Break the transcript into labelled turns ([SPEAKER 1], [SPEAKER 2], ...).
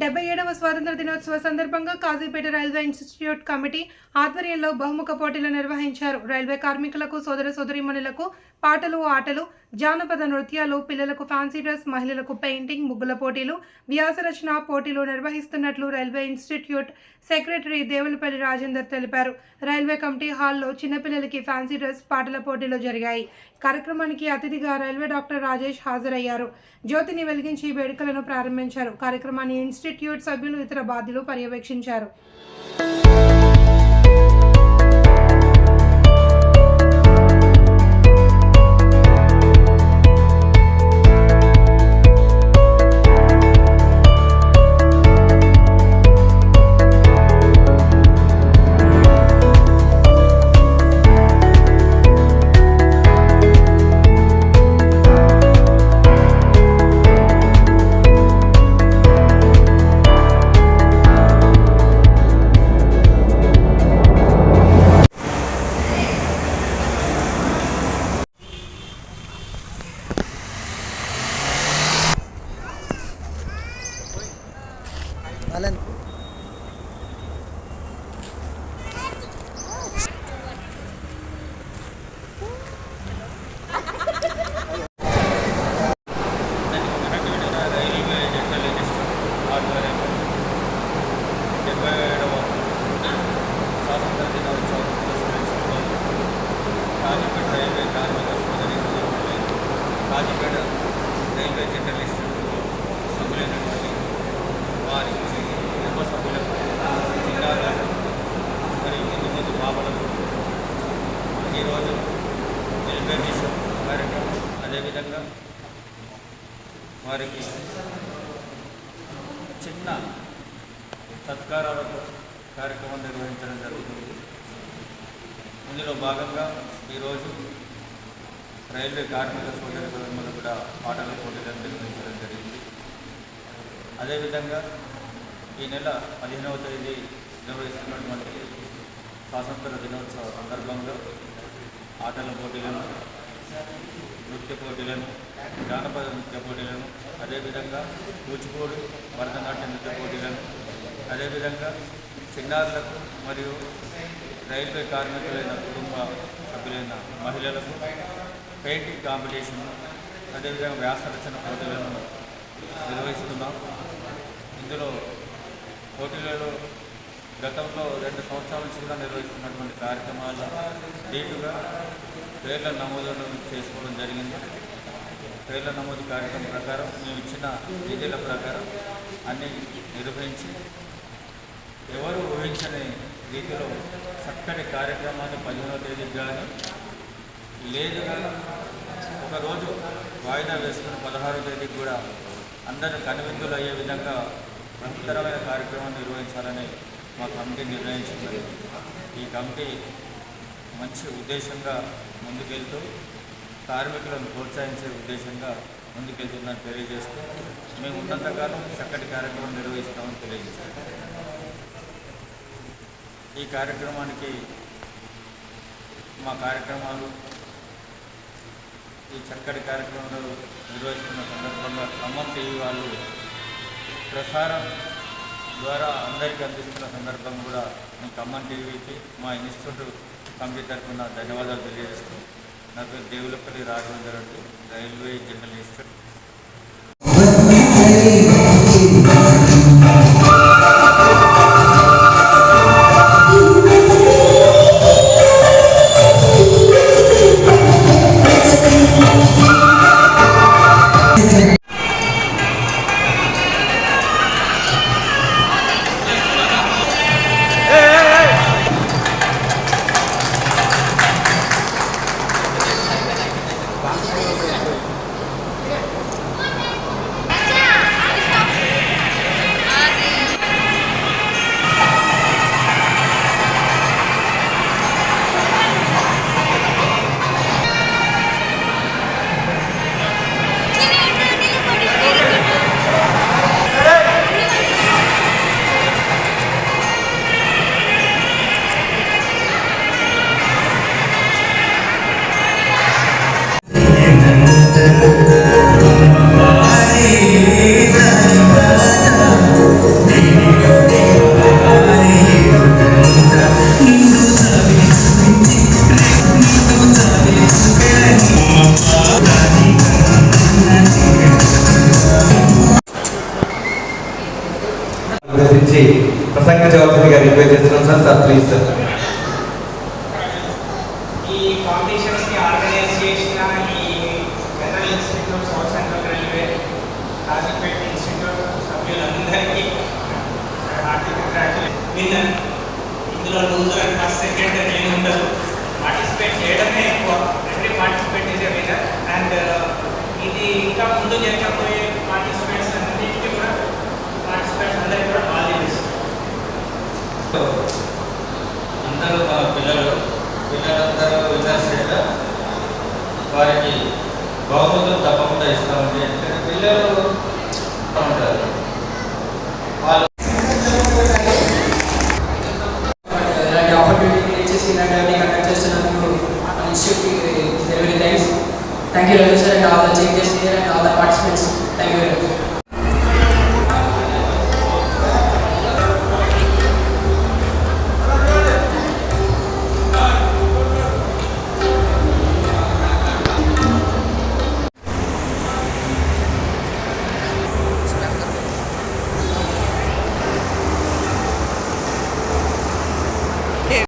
[SPEAKER 1] డెబ్బై ఏడవ స్వాతంత్ర దినోత్సవ సందర్భంగా కాజీపేట రైల్వే ఇన్స్టిట్యూట్ కమిటీ ఆధ్వర్యంలో బహుముఖ పోటీలు నిర్వహించారు. రైల్వే కార్మికులకు సోదర సోదరీమణులకు పాటలు ఆటలు జానపద నృత్యాలు పిల్లలకు ఫ్యాన్సీ డ్రెస్ మహిళలకు పెయింటింగ్ ముగ్గుల పోటీలు వ్యాస రచన పోటీలు నిర్వహిస్తున్నట్లు railway institute secretary Devulapalli Rajender తెలిపారు. రైల్వే కమిటీ హాల్లో చిన్నపిల్లలకి ఫ్యాన్సీ డ్రెస్ పాటల పోటీలు జరిగాయి. కార్యక్రమానికి అతిథిగా రైల్వే డాక్టర్ రాజేష్ హాజరయ్యారు. జ్యోతిని వెలిగించి వేడుకలను ప్రారంభించారు. కార్యక్రమాన్ని ఇన్స్టిట్యూట్ సభ్యులు ఇతర బాధ్యులు పర్యవేక్షించారు.
[SPEAKER 2] pangalan. ఈరోజు వెల్ఫేర్ మిషన్ కార్యక్రమం అదేవిధంగా వారికి చిన్న సత్కారాలతో కార్యక్రమం నిర్వహించడం జరుగుతుంది. ఇందులో భాగంగా ఈరోజు రైల్వే కార్మిక సోదర సోదరులు కూడా పాటల పోటీలను నిర్వహించడం జరిగింది. అదేవిధంగా ఈ నెల పదిహేనవ తేదీ నిర్వహిస్తున్నటువంటి స్వాతంత్ర దినోత్సవ సందర్భంలో ఆటల పోటీలను నృత్య పోటీలను జానపద నృత్య పోటీలను అదేవిధంగా కూచిపూడి భరతనాట్య నృత్య పోటీలను అదేవిధంగా చిన్నారులకు మరియు రైల్వే కార్మికులైన కుటుంబ సభ్యులైన మహిళలకు పెయింటింగ్ కాంపిటీషన్ అదేవిధంగా వ్యాసరచన పోటీలను నిర్వహిస్తున్నాం. ఇందులో పోటీలలో గతంలో రెండు సంవత్సరాల నుంచి కూడా నిర్వహిస్తున్నటువంటి కార్యక్రమాల దీటుగా పేర్ల నమోదును చేసుకోవడం జరిగింది. పేర్ల నమోదు కార్యక్రమం ప్రకారం మేము ఇచ్చిన విధుల ప్రకారం అన్నీ నిర్వహించి ఎవరు ఊహించని రీతిలో చక్కటి కార్యక్రమాన్ని పదిహేనో తేదీకి కానీ లేదుగా ఒకరోజు వాయిదా వేసుకుని పదహారో తేదీకి కూడా అందరూ కనువిందులు అయ్యే విధంగా బృహత్తరమైన కార్యక్రమాన్ని నిర్వహించాలని మా కమిటీ నిర్ణయించింది. ఈ కమిటీ మంచి ఉద్దేశంగా ముందుకెళ్తూ కార్మికులను ప్రోత్సహించే ఉద్దేశంగా ముందుకెళ్తుందని తెలియజేస్తూ మేము ఉన్నంతకాలం చక్కటి కార్యక్రమం నిర్వహిస్తామని తెలియజేస్తాం. ఈ కార్యక్రమానికి మా కార్యక్రమాలు ఈ చక్కటి కార్యక్రమంలో నిర్వహిస్తున్న సందర్భంగా ఖమ్మం టీవీ వాళ్ళు ప్రసారం ద్వారా అందరికీ అందిస్తున్న సందర్భం కూడా మీ ఖమ్మం టీవీకి మా ఇన్స్టిట్యూట్ కమిటీ తరఫున ధన్యవాదాలు తెలియజేస్తూ నా పేరు దేవులపల్లి రాఘవేందర్ అండి. రైల్వే జనరల్ ఇన్స్టిట్యూట్
[SPEAKER 3] ప్రసంగించవలసిందిగా రిక్వెస్ట్ చేస్తున్నాం సార్. సార్ ప్లీజ్ సార్
[SPEAKER 4] ఈ కాంపిటీషన్స్ చేసిన ఈ ఇందులో లూజర్ అండ్ ఫస్ట్ సెకండ్ అని ఏమి ఉండదు. పార్టిసిపేట్ చేయడమే ఎక్కువ. ఎవ్రీ పార్టిసిపేట్ చేసే విన్నర్ అండ్ ఇది ఇంకా ముందు జరగబోయే పార్టిసిపేట్స్ అన్నింటికి కూడా పార్టిసిపేట్స్ అందరికీ కూడా ఆల్ ది బెస్ట్
[SPEAKER 2] అందరూ మన పిల్లలు పిల్లలందరూ విన్నర్స్ చేత వారికి బహుమతులు తప్పకుండా ఇస్తామండి. ఎందుకంటే పిల్లలు ఉంటారు. వాళ్ళు
[SPEAKER 5] ఇలాంటి ఆపర్చునిటీ క్రియేట్ ఇలాంటి అన్ని కండక్ట్ చేస్తున్నందుకు మన ఇన్స్టిట్యూట్కి very thanks thank you Ravi sir and all the changes and all the participants thank you very much